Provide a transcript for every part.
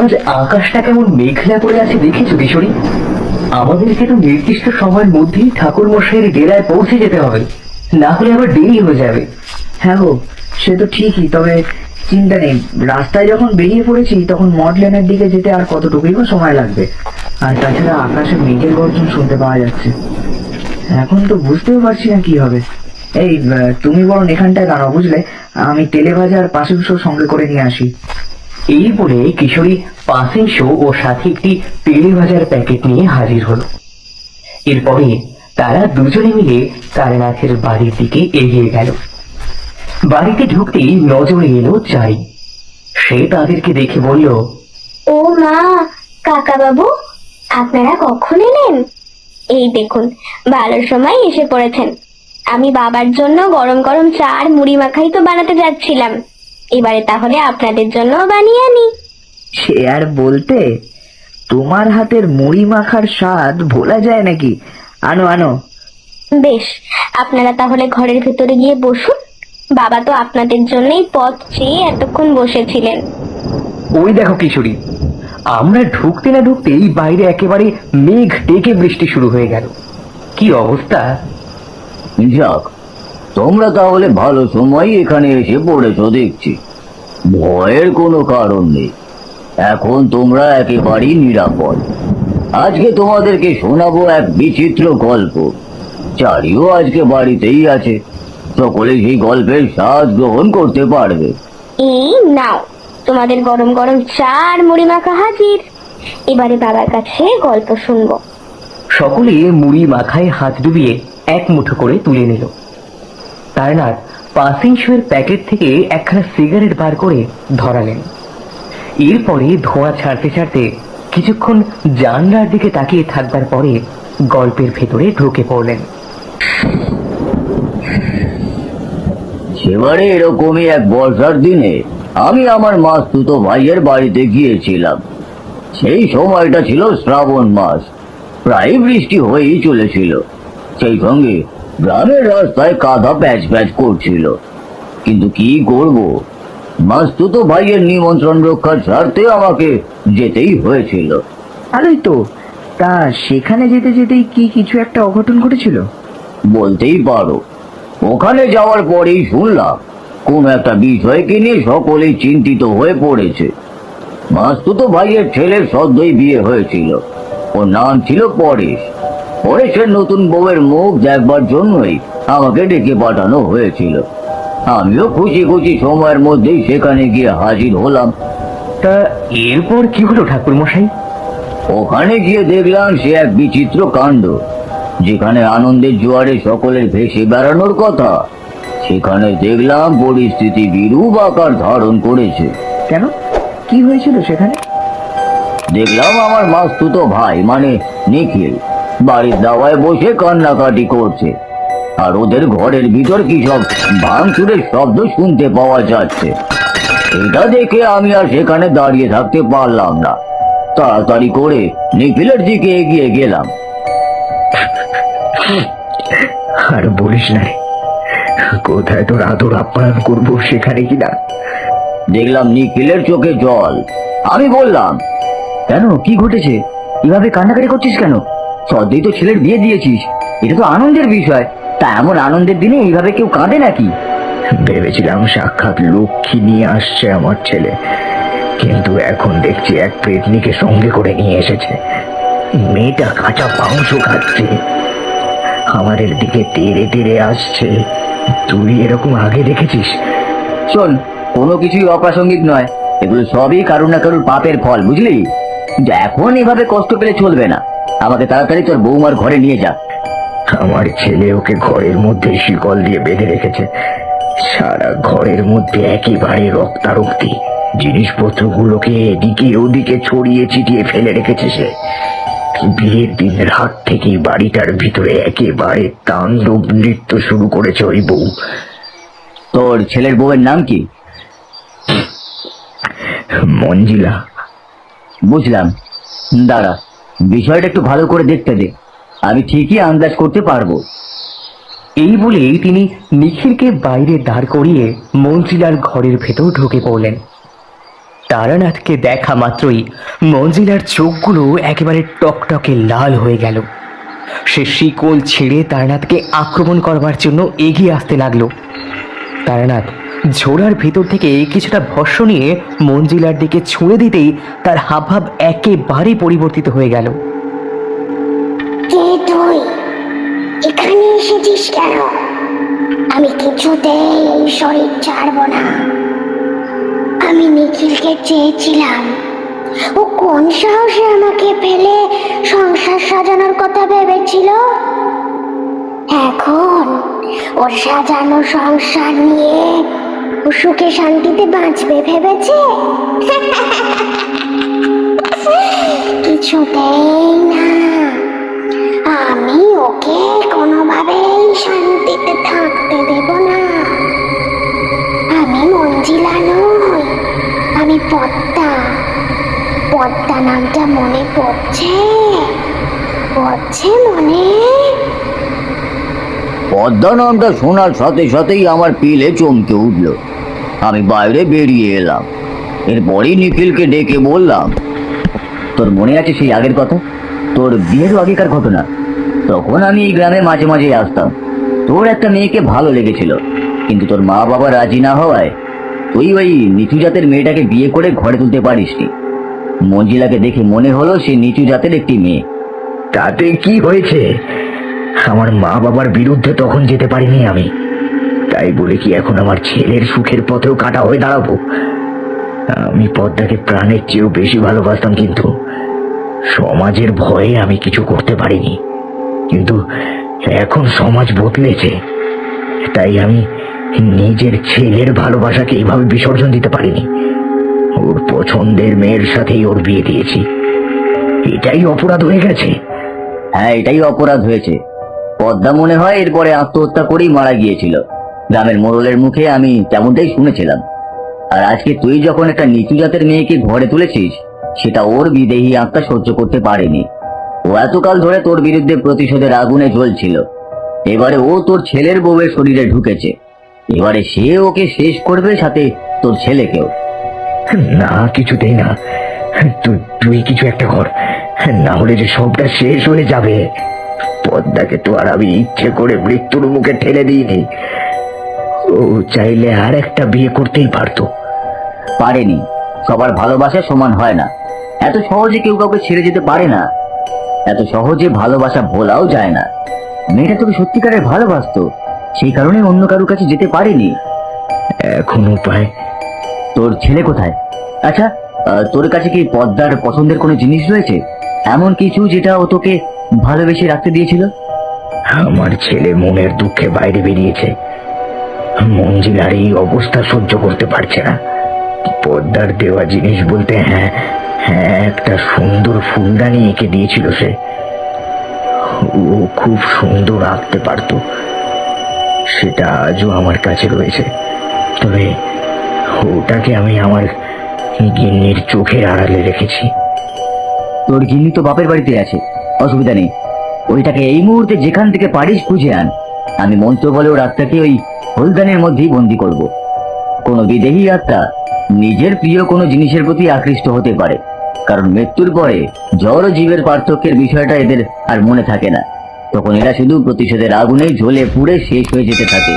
আজ আকাশটা কেমন মেঘলা করে আছে দেখেছ কিশোরী? আমাদেরকে তো নির্দিষ্ট সময়ের মধ্যেই ঠাকুর মশাইয়ের ডেরায় পৌঁছে যেতে হবে। না হলে আবার দেরি হয়ে যাবে। হ্যাঁ গো, সে তো ঠিকই, তবে চিন্তা নেই। রাস্তায় যখন বেরিয়ে পড়েছি, তখন মডলেনের দিকে যেতে আর কতটুকুই বা সময় লাগবে? আর তাছাড়া আকাশে মেঘের গর্জন শুনতে পাওয়া যাচ্ছে। এখন তো বুঝতেও পারছি না কি হবে। এই তুমি বরং এখানটায় দাঁড়াও, বুঝলে? আমি তেলে ভাজা আর পাশের শো সঙ্গে করে নিয়ে আসি। এই বলে কিশোরী পাসিং শো ও সাথে একটি তেলে ভাজার প্যাকেট নিয়ে হাজির হলো। এরপরে তারা দুজনে মিলে তারানাথের বাড়ির দিকে এগিয়ে গেল। বাড়িতে ঢুকতেই নজরে এলো চাই সে তাদেরকে দেখে বলল, ও মা কাকা বাবু আপনারা কখন এলেন? এই দেখুন, ভালো সময় এসে পড়েছেন। আমি বাবার জন্য গরম গরম চা আর মুড়ি মাখাই তো বানাতে যাচ্ছিলাম। এবারে তাহলে আপনাদের জন্য বানিয়ে আনি। সে আর বলতে তোমার হাতের মুড়ি মাখার স্বাদ ভোলা যায় নাকি? আনো আনো। বেশ আপনারা তাহলে ঘরের ভেতরে গিয়ে বসুন। বাবা তো আপনাদের জন্যই পথ চেয়ে এতক্ষণ বসেছিলেন। ওই দেখো কিশোরী আমরা ঢুকতে না ঢুকতেই বাইরে একেবারে মেঘ ডেকে বৃষ্টি শুরু হয়ে গেল। কি অবস্থা? যাক তোমরা তাহলে ভালো সময় এখানে এসে পড়েছ দেখছি। ভয়ের কোনো কারণ নেই। এখন তোমরা একেবারেই নিরাপদ। আজকে তোমাদেরকে শোনাবো এক বিচিত্র গল্প। চারিও আজকে বাড়িতেই আছে। সকলে সেই গল্পের স্বাদ গ্রহণ করতে পারবে। এই নাও তোমাদের গরম গরম চা আর মুড়ি মাখা হাজির। এবারে বাবার কাছে গল্প শুনব। সকলে মুড়ি মাখায় হাত ডুবিয়ে এক মুঠো করে তুলে নিল। তারনাথ পাসিং শোয়ের প্যাকেট থেকে একখানা সিগারেট বার করে ধরালেন। এরপরে ধোঁয়া ছাড়তে ছাড়তে কিছুক্ষণ জানলার দিকে তাকিয়ে থাকবার পরে গল্পের ভেতরে ঢুকে পড়লেন। সেবারে এরকমই এক বর্ষার দিনে আমি আমার মাস দুটো ভাইয়ের বাড়িতে গিয়েছিলাম। সেই সময়টা ছিল শ্রাবণ মাস। প্রায় বৃষ্টি হয়েই চলেছিল। সেই সঙ্গে গ্রামের রাস্তায় কাদা প্যাচ প্যাচ করছিল। কিন্তু কি করব? মাস্তু তো ভাইয়ের নিমন্ত্রণ রক্ষার স্বার্থে আমাকে যেতেই হয়েছিল। ভালোই তো তা সেখানে যেতে যেতেই কি কিছু একটা অঘটন ঘটেছিল? বলতেই পারো। ওখানে যাওয়ার পরেই শুনলাম কোন একটা বিষয়কে নিয়ে সকলেই চিন্তিত হয়ে পড়েছে। মাস্তুতো ভাইয়ের ছেলের সদ্যই বিয়ে হয়েছিল। ওর নাম ছিল পরেশ। পরেশের নতুন বউয়ের মুখ দেখবার জন্যই আমাকে ডেকে পাঠানো হয়েছিল। আমিও খুশি খুশি সময়ের মধ্যেই সেখানে গিয়ে হাজির হলাম। তা এরপর কি হলো ঠাকুর মশাই ওখানে গিয়ে দেখলাম সে এক বিচিত্র কাণ্ড যেখানে আনন্দের জোয়ারে সকলের ভেসে বেড়ানোর কথা। সেখানে দেখলাম পরিস্থিতি বিরূপ আকার ধারণ করেছে। কেন? কি হয়েছিল সেখানে? দেখলাম আমার মাস্তুতো ভাই মানে নিখিল বাড়ির দাওয়ায় বসে কান্নাকাটি করছে। আর ওদের ঘরের ভিতর কি সব ভাঙচুরের শব্দ শুনতে পাওয়া যাচ্ছে? এটা দেখে আমি আর সেখানে দাঁড়িয়ে থাকতে পারলাম না। তাড়াতাড়ি করে নিখিলের দিকে এগিয়ে গেলাম। আর বলিস না কোথায় তোর আদর আপ্যায়ন করব সেখানে কিনা দেখলাম নিখিলের চোখে জল। আমি বললাম কেন? কি ঘটেছে? এভাবে কান্নাকাটি করছিস কেন? সদ্যই তো ছেলের বিয়ে দিয়েছিস? এটা তো আনন্দের বিষয়। তা এমন আনন্দের দিনে এইভাবে কেউ কাঁদে নাকি? ভেবেছিলাম সাক্ষাৎ লক্ষ্মী নিয়ে আসছে আমার ছেলে। কিন্তু এখন দেখছি এক প্রেতনিকে সঙ্গে করে নিয়ে এসেছে। মেয়েটা কাঁচা মাংস খাচ্ছে। আমাদের দিকে তেড়ে তেড়ে আসছে। তুই এরকম আগে দেখেছিস? শোন, কোনো কিছুই অপ্রাসঙ্গিক নয়। এগুলো সবই কারুর না কারুর পাপের ফল, বুঝলি? এখন এভাবে কষ্ট পেলে চলবে না। আমাকে তাড়াতাড়ি তোর বৌমার ঘরে নিয়ে যা। আমার ছেলে ওকে ঘরের মধ্যে শিকল দিয়ে বেঁধে রেখেছে। সারা ঘরের মধ্যে একেবারে রক্তারক্তি। জিনিসপত্রগুলোকে এদিকে ওদিকে ছড়িয়ে ছিটিয়ে ফেলে রেখেছে সে। বিয়ের দিন রাত থেকেই বাড়িটার ভিতরে একেবারে তাণ্ডব নৃত্য শুরু করেছে ওই বউ। তোর ছেলের বউয়ের নাম কি? মঞ্জিলা। বুঝলাম। দাঁড়া। বিষয়টা একটু ভালো করে দেখতে দে। আমি ঠিকই আন্দাজ করতে পারব। এই বলেই তিনি নিখিলকে বাইরে দাঁড় করিয়ে মঞ্জিলার ঘরের ভেতর ঢুকে পড়লেন। তারানাথকে দেখা মাত্রই মঞ্জিলার চোখগুলো একেবারে টকটকে লাল হয়ে গেল। সে শিকল ছেড়ে তারানাথকে আক্রমণ করবার জন্য এগিয়ে আসতে লাগল। তারানাথ ঝোড়ার ভিতর থেকে কিছুটা ভস্য নিয়ে মঞ্জিলার দিকে ছুঁড়ে দিতেই তার হাবভাব একেবারে পরিবর্তিত হয়ে গেল। কে তুই? এখানে এসেছিস কেন? আমি কিছুতেই এই শরীর ছাড়ব না। আমি নিখিলকে চেয়েছিলাম। ও কোন সাহসে আমাকে ফেলে সংসার সাজানোর কথা ভেবেছিল? এখন ওর সাজানো সংসার নিয়ে সুখে শান্তিতে বাঁচবে, ভেবেছে? কিছুতেই না। আমি ওকে কোনোভাবেই শান্তিতে থাকতে দেব না। আমি মঞ্জিলা নই, আমি পদ্মা। পদ্মা নামটা মনে পড়ছে? পড়ছে মনে? পদ্মা নামটা শোনার সাথে সাথেই আমার পিলে চমকে উঠল। আমি বাইরে বেরিয়ে এলাম। এরপরই নিখিলকে ডেকে বললাম, তোর মনে আছে সেই আগের কথা? তোর বিয়েরও আগেকার ঘটনা? তখন আমি এই গ্রামে মাঝে মাঝে আসতাম। তোর একটা মেয়েকে ভালো লেগেছিল, কিন্তু তোর মা বাবা রাজি না হওয়ায় তুই ওই নিচু জাতের মেয়েটাকে বিয়ে করে ঘরে তুলতে পারিসনি। মঞ্জিলাকে দেখে মনে হলো সে নিচু জাতের একটি মেয়ে। তাতে কি হয়েছে? আমার মা বাবার বিরুদ্ধে তখন যেতে পারিনি আমি। তাই বলে কি এখন আমার ছেলের সুখের পথেও কাটা হয়ে দাঁড়াবো? আমি পদ্মাকে প্রাণের চেয়েও বেশি ভালোবাসতাম কিন্তু সমাজের ভয়ে আমি কিছু করতে পারিনি। কিন্তু এখন সমাজ বদলেছে, তাই আমি নিজের ছেলের ভালোবাসাকে এইভাবে বিসর্জন দিতে পারিনি। ওর পছন্দের মেয়ের সাথেই ওর বিয়ে দিয়েছি। এটাই অপরাধ হয়ে গেছে। হ্যাঁ এটাই অপরাধ হয়েছে। পদ্মা মনে হয় এরপরে আত্মহত্যা করেই মারা গিয়েছিল। গ্রামের মোড়লের মুখে আমি তেমনটাই শুনেছিলাম। আর আজকে তুই যখন একটা নিচু জাতের মেয়েকে ঘরে তুলেছিস, সেটা ওর বিদেহী আত্মা সহ্য করতে পারেনি। ও এতকাল ধরে তোর বিরুদ্ধে প্রতিশোধের আগুনে জ্বলছিল। এবারে ও তোর ছেলের বউয়ের শরীরে ঢুকেছে। এবারে সে ওকে শেষ করবে সাথে তোর ছেলেকেও। না, কিছুতেই না। তুই তুই কিছু একটা কর। না হলে যে সবটা শেষ হয়ে যাবে। পদ্মাকে তো আর আমি ইচ্ছে করে মৃত্যুর মুখে ঠেলে দিইনি। ও চাইলে আর একটা বিয়ে করতেই পারতো। পারেনি। সবার ভালোবাসা সমান হয় না। এত সহজে কেউ কাউকে ছেড়ে যেতে পারে না। এত সহজে ভালোবাসা ভোলাও যায় না। মেয়েটা তোকে সত্যিকারের ভালোবাসতো। সেই কারণে অন্য কারোর কাছে যেতে পারেনি। এখন উপায়? তোর ছেলে কোথায়? আচ্ছা তোর কাছে কি পদ্মার পছন্দের কোনো জিনিস রয়েছে? এমন কিছু যেটা ও তোকে ভালোবেসে রাখতে দিয়েছিল? আমার ছেলে মনের দুঃখে বাইরে বেরিয়েছে। মঞ্জিলার এই অবস্থা সহ্য করতে পারছে না। পদ্মার দেওয়া জিনিস বলতে হ্যাঁ হ্যাঁ একটা সুন্দর ফুলদানি এঁকে দিয়েছিল সে। ও খুব সুন্দর আঁকতে পারতো। সেটা আজও আমার কাছে রয়েছে। তবে ওটাকে আমি আমার গিন্নির চোখের আড়ালে রেখেছি। তোর গিন্নি তো বাপের বাড়িতে আছে, অসুবিধা নেই। ওইটাকে এই মুহূর্তে যেখান থেকে পারিস খুঁজে আন। আমি মন্ত্র বলে ওর আত্মাকে ওই হলদানের মধ্যেই বন্দি করব। কোনো বিদেহী আত্মা নিজের প্রিয় কোনো জিনিসের প্রতি আকৃষ্ট হতে পারে, কারণ মৃত্যুর পরে জড় ও জীবের পার্থক্যের বিষয়টা এদের আর মনে থাকে না। তখন এরা শুধু প্রতিশোধের আগুনে জ্বলে পুড়ে শেষ হয়ে যেতে থাকে।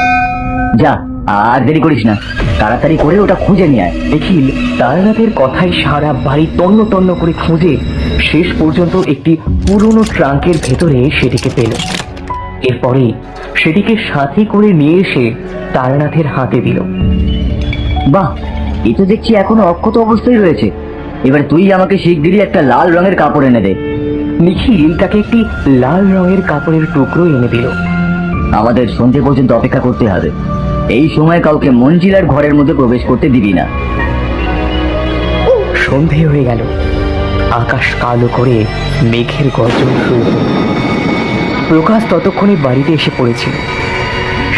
যা, আর দেরি করিস না। তাড়াতাড়ি করে ওটা খুঁজে নিয়ে আয়। নিখিল তারানাথের কথায় সারা বাড়ি তন্ন তন্ন করে খুঁজে শেষ পর্যন্ত একটি পুরনো ট্রাঙ্কের ভেতরে সেটিকে পেল। এরপরেই সেটিকে সাথে করে নিয়ে এসে তারানাথের হাতে দিল। বাহ এটা দেখছি এখনও অক্ষত অবস্থায় রয়েছে। এবার তুই আমাকে শিগগিরই একটা লাল রঙের কাপড় এনে দে। নিখিল তাকে একটি লাল রঙের কাপড়ের টুকরো এনে দিল। আমাদের সন্ধে পর্যন্ত অপেক্ষা করতে হবে। এই সময় কাউকে মঞ্জিলার ঘরের মধ্যে প্রবেশ করতে দিবি না। সন্ধে হয়ে গেল। আকাশ কালো করে মেঘের গর্জন শুরু হলো। প্রকাশ ততক্ষণে বাড়িতে এসে পড়েছিল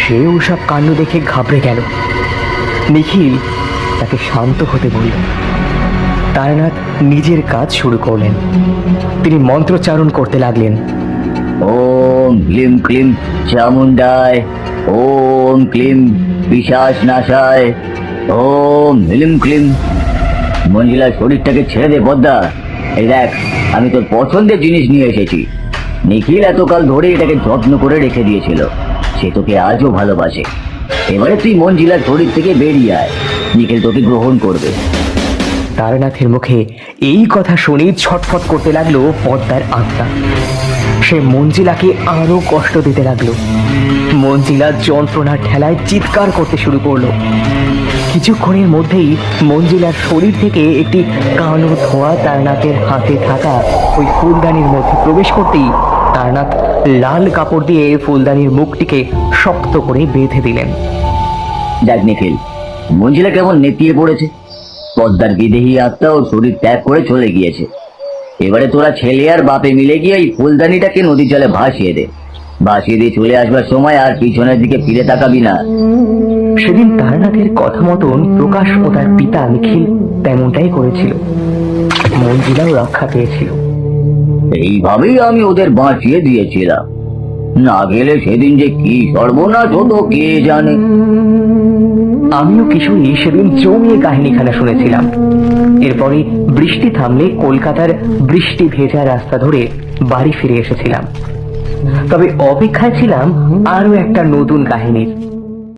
সে ওসব কাণ্ড দেখে ঘাবড়ে গেল। নিখিল তাকে শান্ত হতে বলল। তারানাথ নিজের কাজ শুরু করলেন। তিনি মন্ত্রচারণ করতে লাগলেন। ওম ক্লিম ক্লিম চামুন্ডায় ওম ক্লিম পিশাচ নাশায় ওম হিলিম ক্লিম। মঞ্জিলার শরীরটাকে ছেড়ে দে বদ্দা এই দেখ, আমি তোর পছন্দের জিনিস নিয়ে এসেছি। নিখিল এতকাল ধরে এটাকে যত্ন করে রেখে দিয়েছিল। সে তোকে আজও ভালোবাসে। এবারে তুই মঞ্জিলার শরীর থেকে বেরিয়ে আয়। নিখিল তোকে গ্রহণ করবে। তারানাথের মুখে এই কথা শুনে ছটফট করতে লাগল পদ্মার আত্মা। সে মঞ্জিলাকে আরও কষ্ট দিতে লাগল। মঞ্জিলা যন্ত্রণার ঠেলায় চিৎকার করতে শুরু করল। কিছুক্ষণের মধ্যেই মঞ্জিলার শরীর থেকে একটি কালো ধোঁয়া তারনাথের হাতে থাকা ওই ফুলদানির মধ্যে প্রবেশ করতেই তারনাথ লাল কাপড় দিয়ে ফুলদানির মুখটিকে শক্ত করে বেঁধে দিলেন। দেখ নিখিল, মঞ্জিলা কেমন নেতিয়ে পড়েছে? পদ্মার বিদেহী আত্মা ও শরীর ত্যাগ করে চলে গিয়েছে। এবারে তোরা ছেলে আর বাপে মিলে গিয়ে এই ফুলদানিটাকে নদীর জলে ভাসিয়ে দে। ভাসিয়ে দিয়ে চলে আসবার সময় আর পিছনের দিকে ফিরে তাকাবি না। সেদিন তারনাথের কথা মতন প্রকাশ ও তার পিতা নিখিল তেমনটাই করেছিল। মঞ্জিলাও রক্ষা পেয়েছিল। এইভাবেই আমি ওদের বাঁচিয়ে দিয়েছিলাম। না গেলে সেদিন যে কি সর্বনাশ হতো কে জানে। আমিও কিছুই সেদিন জমিয়ে কাহিনীখানা শুনেছিলাম। এরপরে বৃষ্টি থামলে কলকাতার বৃষ্টি ভেজা রাস্তা ধরে বাড়ি ফিরে এসেছিলাম। তবে অপেক্ষায় ছিলাম আরও একটা নতুন কাহিনীর।